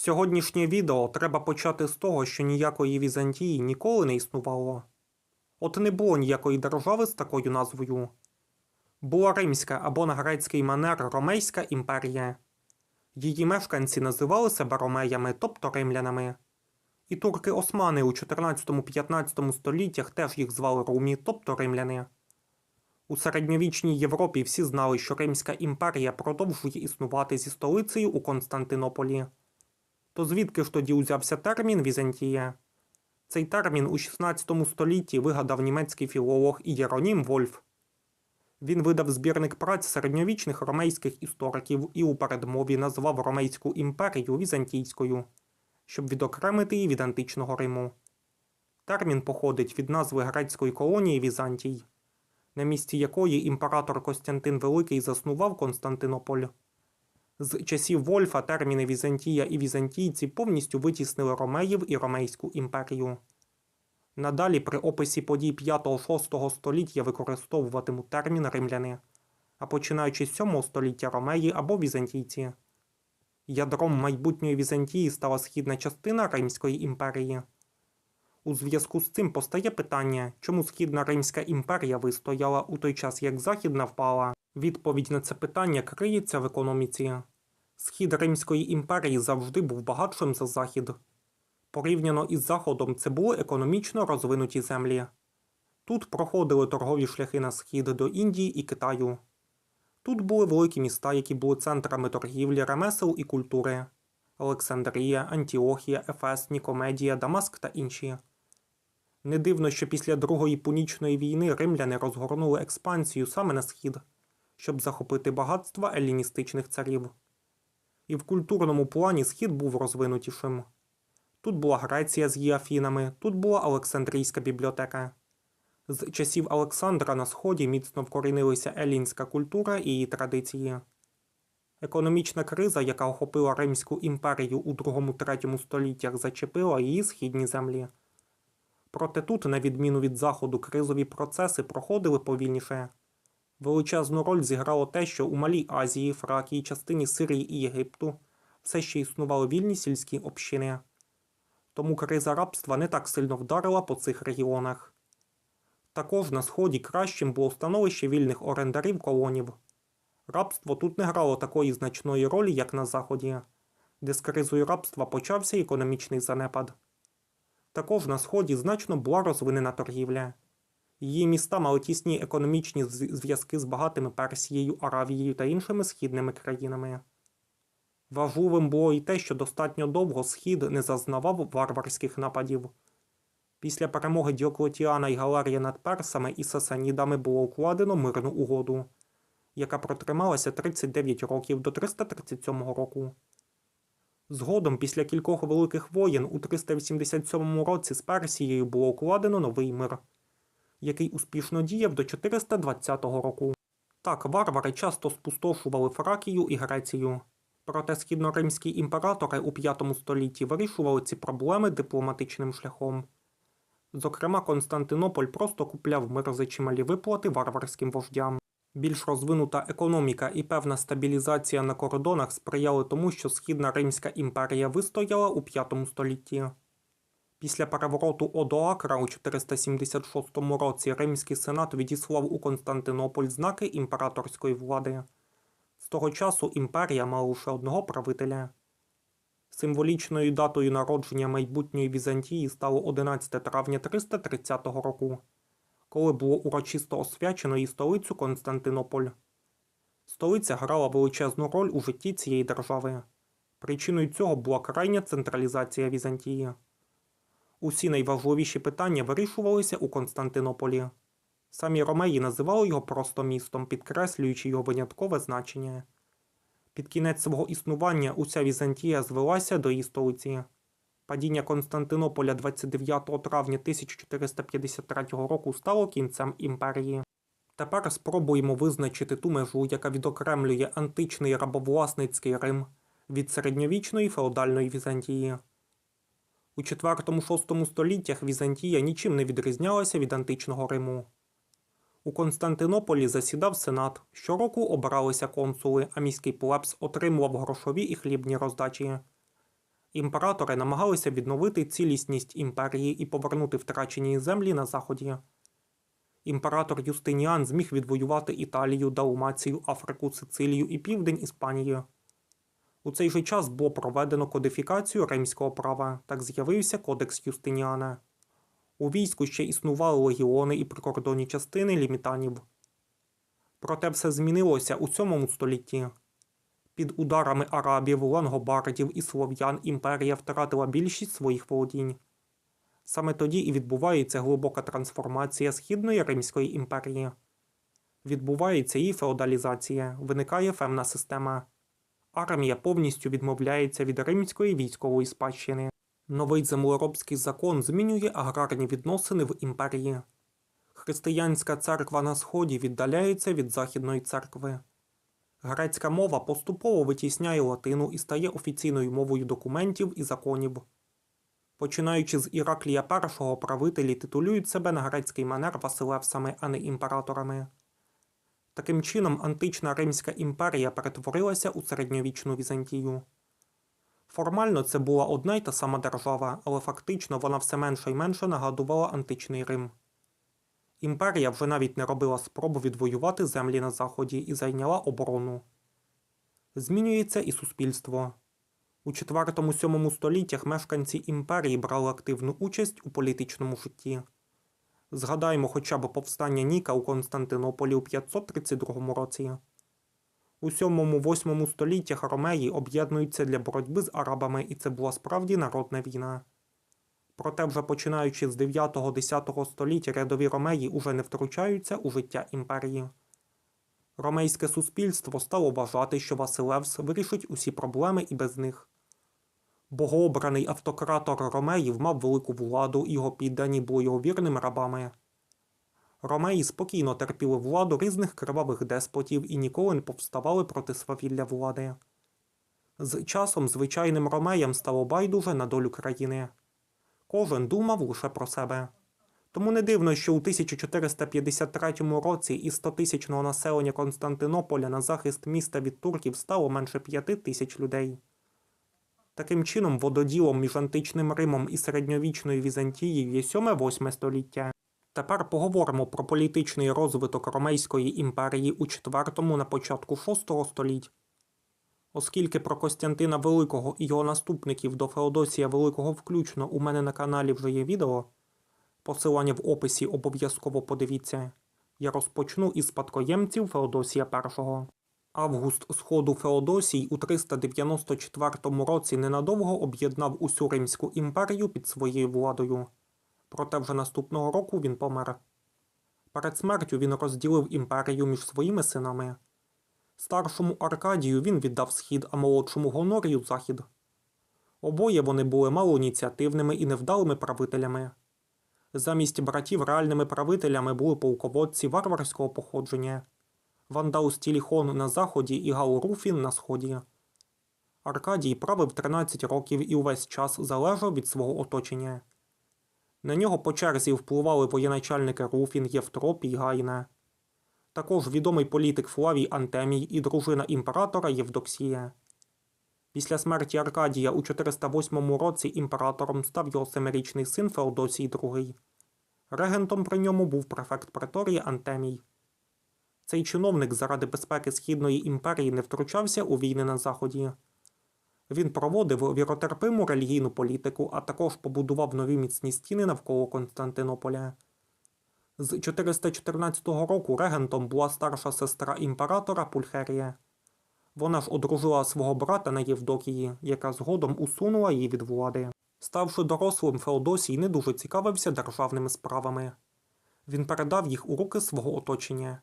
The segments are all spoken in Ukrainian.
Сьогоднішнє відео треба почати з того, що ніякої Візантії ніколи не існувало. От не було ніякої держави з такою назвою. Була Римська або на грецький манер Ромейська імперія. Її мешканці називали себе ромеями, тобто римлянами. І турки-османи у 14-15 століттях теж їх звали румі, тобто римляни. У середньовічній Європі всі знали, що Римська імперія продовжує існувати зі столицею у Константинополі. То звідки ж тоді узявся термін Візантія? Цей термін у 16 столітті вигадав німецький філолог Ієронім Вольф. Він видав збірник праць середньовічних ромейських істориків і у передмові назвав Ромейську імперію Візантійською, щоб відокремити її від античного Риму. Термін походить від назви грецької колонії Візантій, на місці якої імператор Костянтин Великий заснував Константинополь. З часів Вольфа терміни Візантія і візантійці повністю витіснили ромеїв і Ромейську імперію. Надалі при описі подій 5-6 століття використовуватимуть термін римляни, а починаючи з 7 століття ромеї або візантійці. Ядром майбутньої Візантії стала східна частина Римської імперії. У зв'язку з цим постає питання, чому Східна Римська імперія вистояла у той час, як Західна впала. Відповідь на це питання криється в економіці. Схід Римської імперії завжди був багатшим за Захід. Порівняно із Заходом це були економічно розвинуті землі. Тут проходили торгові шляхи на схід до Індії і Китаю. Тут були великі міста, які були центрами торгівлі, ремесел і культури: Олександрія, Антіохія, Ефес, Нікомедія, Дамаск та інші. Не дивно, що після Другої Пунічної війни римляни розгорнули експансію саме на схід, щоб захопити багатства еліністичних царів. І в культурному плані схід був розвинутішим. Тут була Греція з її Афінами, тут була Олександрійська бібліотека. З часів Олександра на сході міцно вкорінилися елінська культура і її традиції. Економічна криза, яка охопила Римську імперію у 2-3 століттях, зачепила її східні землі. Проте тут, на відміну від заходу, кризові процеси проходили повільніше. Величезну роль зіграло те, що у Малій Азії, Фракії, частині Сирії і Єгипту все ще існували вільні сільські общини. Тому криза рабства не так сильно вдарила по цих регіонах. Також на сході кращим було становище вільних орендарів колонів. Рабство тут не грало такої значної ролі, як на заході, де з кризою рабства почався економічний занепад. Також на сході значно була розвинена торгівля. Її міста мали тісні економічні зв'язки з багатими Персією, Аравією та іншими східними країнами. Важливим було і те, що достатньо довго схід не зазнавав варварських нападів. Після перемоги Діоклетіана і Галарія над персами і сасанідами було укладено мирну угоду, яка протрималася 39 років до 337 року. Згодом, після кількох великих воєн, у 387 році з Персією було укладено новий мир, який успішно діяв до 420 року. Так, варвари часто спустошували Фракію і Грецію. Проте східноримські імператори у 5 столітті вирішували ці проблеми дипломатичним шляхом. Зокрема, Константинополь просто купляв мир за чималі виплати варварським вождям. Більш розвинута економіка і певна стабілізація на кордонах сприяли тому, що Східна Римська імперія вистояла у 5 столітті. Після перевороту Одоакра у 476 році Римський сенат відіслав у Константинополь знаки імператорської влади. З того часу імперія мала лише одного правителя. Символічною датою народження майбутньої Візантії стало 11 травня 330 року, коли було урочисто освячено її столицю Константинополь. Столиця грала величезну роль у житті цієї держави. Причиною цього була крайня централізація Візантії. Усі найважливіші питання вирішувалися у Константинополі. Самі ромеї називали його просто містом, підкреслюючи його виняткове значення. Під кінець свого існування уся Візантія звелася до її столиці. Падіння Константинополя 29 травня 1453 року стало кінцем імперії. Тепер спробуємо визначити ту межу, яка відокремлює античний рабовласницький Рим від середньовічної феодальної Візантії. У 4-6 століттях Візантія нічим не відрізнялася від античного Риму. У Константинополі засідав сенат. Щороку обиралися консули, а міський плебс отримував грошові і хлібні роздачі. Імператори намагалися відновити цілісність імперії і повернути втрачені землі на заході. Імператор Юстиніан зміг відвоювати Італію, Далмацію, Африку, Сицилію і південь Іспанії. У цей же час було проведено кодифікацію римського права, так з'явився Кодекс Юстиніана. У війську ще існували легіони і прикордонні частини лімітанів. Проте все змінилося у 7 столітті. Під ударами арабів, лангобардів і слов'ян імперія втратила більшість своїх володінь. Саме тоді і відбувається глибока трансформація Східної Римської імперії. Відбувається її феодалізація, виникає фемна система. Армія повністю відмовляється від римської військової спадщини. Новий землеробський закон змінює аграрні відносини в імперії. Християнська церква на сході віддаляється від Західної церкви. Грецька мова поступово витісняє латину і стає офіційною мовою документів і законів. Починаючи з Іраклія I, правителі титулюють себе на грецький манер Василевсами, а не імператорами. Таким чином, антична Римська імперія перетворилася у середньовічну Візантію. Формально це була одна й та сама держава, але фактично вона все менше й менше нагадувала античний Рим. Імперія вже навіть не робила спроб відвоювати землі на заході і зайняла оборону. Змінюється і суспільство. У 4-7 століттях мешканці імперії брали активну участь у політичному житті. Згадаймо хоча б повстання Ніка у Константинополі у 532 році. У 7-8 століттях ромеї об'єднуються для боротьби з арабами, і це була справді народна війна. Проте, вже починаючи з 9-10 століття, рядові ромеї уже не втручаються у життя імперії. Ромейське суспільство стало вважати, що Василевс вирішить усі проблеми і без них. Богообраний автократор Ромеїв мав велику владу, і його піддані були його вірними рабами. Ромеї спокійно терпіли владу різних кривавих деспотів і ніколи не повставали проти свавілля влади. З часом звичайним ромеям стало байдуже на долю країни. Кожен думав лише про себе. Тому не дивно, що у 1453 році із 100-тисячного населення Константинополя на захист міста від турків стало менше 5 тисяч людей. Таким чином, вододілом між античним Римом і середньовічною Візантією є 7-8 століття. Тепер поговоримо про політичний розвиток Ромейської імперії у 4 на початку 6 століть. Оскільки про Костянтина Великого і його наступників до Феодосія Великого включно у мене на каналі вже є відео, посилання в описі обов'язково подивіться, я розпочну із спадкоємців Феодосія І. Август сходу Феодосій у 394 році ненадовго об'єднав усю Римську імперію під своєю владою. Проте вже наступного року він помер. Перед смертю він розділив імперію між своїми синами. Старшому Аркадію він віддав схід, а молодшому Гонорію захід. Обоє вони були малоініціативними і невдалими правителями. Замість братів реальними правителями були полководці варварського походження. Вандаус Тіліхон на заході і Галруфін на сході. Аркадій правив 13 років і увесь час залежав від свого оточення. На нього по черзі впливали воєначальники Руфін, Євтропій, Гайна. Також відомий політик Флавій Антемій і дружина імператора Євдоксія. Після смерті Аркадія у 408 році імператором став його семирічний син Феодосій II. Регентом при ньому був префект преторії Антемій. Цей чиновник заради безпеки Східної імперії не втручався у війни на Заході. Він проводив віротерпиму релігійну політику, а також побудував нові міцні стіни навколо Константинополя. З 414 року регентом була старша сестра імператора Пульхерія. Вона ж одружила свого брата на Євдокії, яка згодом усунула її від влади. Ставши дорослим, Феодосій не дуже цікавився державними справами. Він передав їх у руки свого оточення.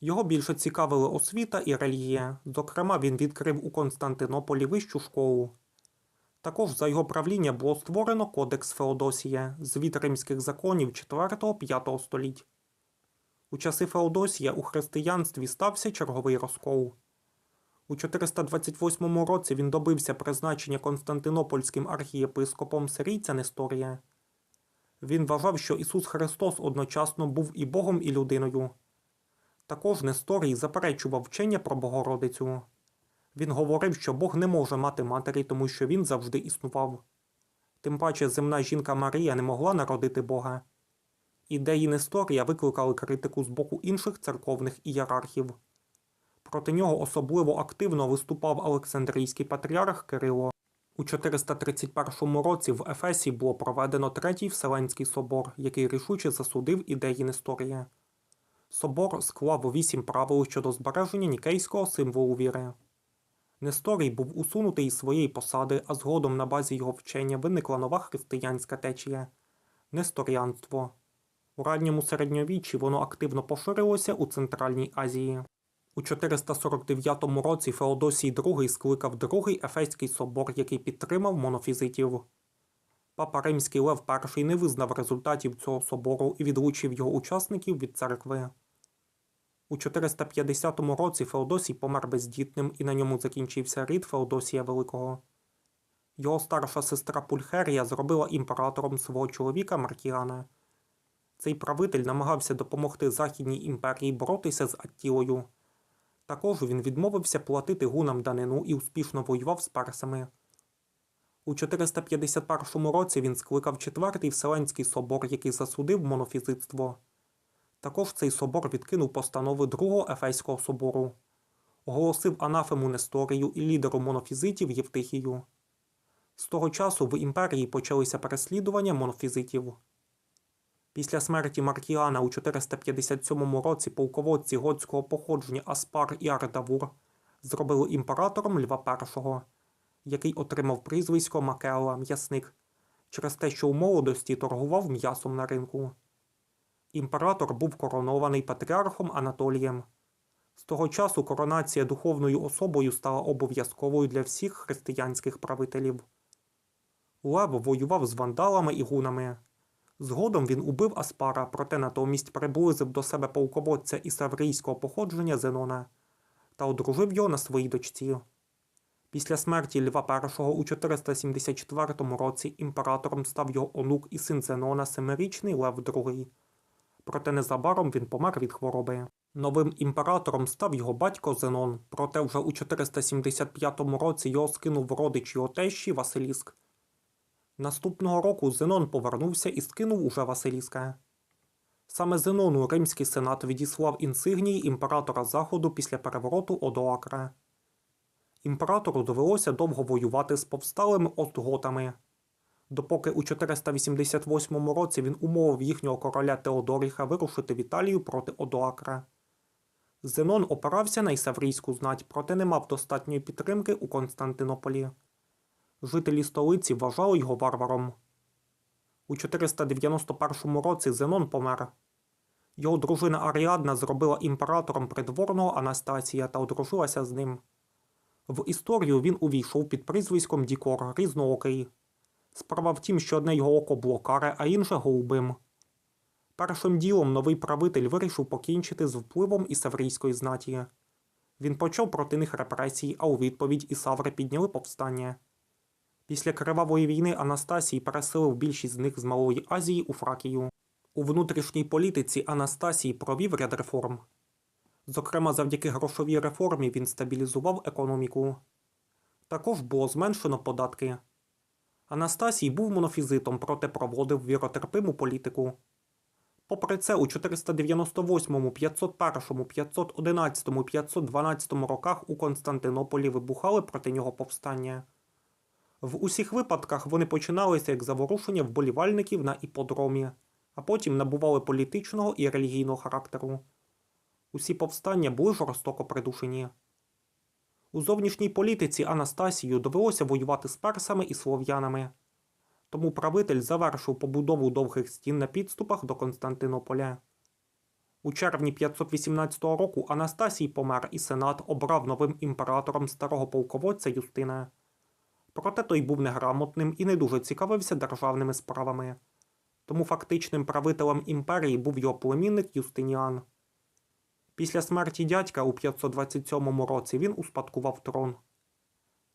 Його більше цікавили освіта і релігія. Зокрема, він відкрив у Константинополі вищу школу. Також за його правління було створено Кодекс Феодосія, звіт римських законів 4-5 століть. У часи Феодосія у християнстві стався черговий розкол. У 428 році він добився призначення Константинопольським архієпископом сирійця Несторія. Він вважав, що Ісус Христос одночасно був і Богом, і людиною. Також Несторій заперечував вчення про Богородицю. Він говорив, що Бог не може мати матері, тому що він завжди існував. Тим паче земна жінка Марія не могла народити Бога. Ідеї Несторія викликали критику з боку інших церковних ієрархів. Проти нього особливо активно виступав Олександрійський патріарх Кирило. У 431 році в Ефесі було проведено Третій Вселенський собор, який рішуче засудив ідеї Несторія. Собор склав вісім правил щодо збереження нікейського символу віри. Несторій був усунутий із своєї посади, а згодом на базі його вчення виникла нова християнська течія несторіанство. У ранньому середньовіччі воно активно поширилося у Центральній Азії. У 449 році Феодосій II скликав другий Ефеський собор, який підтримав монофізитів. Папа Римський Лев І не визнав результатів цього собору і відлучив його учасників від церкви. У 450 році Феодосій помер бездітним і на ньому закінчився рід Феодосія Великого. Його старша сестра Пульхерія зробила імператором свого чоловіка Маркіана. Цей правитель намагався допомогти Західній імперії боротися з Аттілою. Також він відмовився платити гунам данину і успішно воював з персами. У 451 році він скликав Четвертий Вселенський собор, який засудив монофізитство. Також цей собор відкинув постанови Другого Ефеського собору, оголосив анафему Несторію і лідеру монофізитів Євтихію. З того часу в імперії почалися переслідування монофізитів. Після смерті Маркіана у 457 році полководці готського походження Аспар і Ардавур зробили імператором Льва І, який отримав прізвисько Макела м'ясник через те, що у молодості торгував м'ясом на ринку. Імператор був коронований патріархом Анатолієм. З того часу коронація духовною особою стала обов'язковою для всіх християнських правителів. Лев воював з вандалами і гунами. Згодом він убив Аспара, проте натомість приблизив до себе полководця із аврійського походження Зенона та одружив його на своїй дочці. Після смерті Льва І у 474 році імператором став його онук і син Зенона семирічний Лев II. Проте незабаром він помер від хвороби. Новим імператором став його батько Зенон, проте вже у 475 році його скинув родич його тещі Василіск. Наступного року Зенон повернувся і скинув уже Василіска. Саме Зенону Римський сенат відіслав інсигнії імператора Заходу після перевороту Одоакра. Імператору довелося довго воювати з повсталими остготами, допоки у 488 році він умовив їхнього короля Теодоріха вирушити в Італію проти Одоакра. Зенон опирався на Ісаврійську знать, проте не мав достатньої підтримки у Константинополі. Жителі столиці вважали його варваром. У 491 році Зенон помер. Його дружина Аріадна зробила імператором придворного Анастасія та одружилася з ним. В історію він увійшов під прізвиськом Дікор різноокий. Справа в тім, що одне його око було каре, а інше голубим. Першим ділом новий правитель вирішив покінчити з впливом ісаврійської знаті. Він почав проти них репресії, а у відповідь ісаври підняли повстання. Після кривавої війни Анастасій переселив більшість з них з Малої Азії у Фракію. У внутрішній політиці Анастасій провів ряд реформ. Зокрема, завдяки грошовій реформі він стабілізував економіку. Також було зменшено податки. Анастасій був монофізитом, проте проводив віротерпиму політику. Попри це, у 498, 501, 511, 512 роках у Константинополі вибухали проти нього повстання. В усіх випадках вони починалися як заворушення вболівальників на іподромі, а потім набували політичного і релігійного характеру. Усі повстання були жорстоко придушені. У зовнішній політиці Анастасію довелося воювати з персами і слов'янами. Тому правитель завершив побудову довгих стін на підступах до Константинополя. У червні 518 року Анастасій помер і сенат обрав новим імператором старого полководця Юстина. Проте той був неграмотним і не дуже цікавився державними справами. Тому фактичним правителем імперії був його племінник Юстиніан. Після смерті дядька у 527 році він успадкував трон.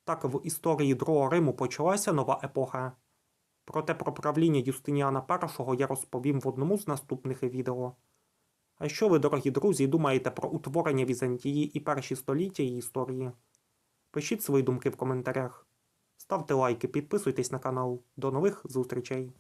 Так в історії Другого Риму почалася нова епоха. Проте про правління Юстиніана І я розповім в одному з наступних відео. А що ви, дорогі друзі, думаєте про утворення Візантії і перші століття її історії? Пишіть свої думки в коментарях. Ставте лайки, підписуйтесь на канал. До нових зустрічей!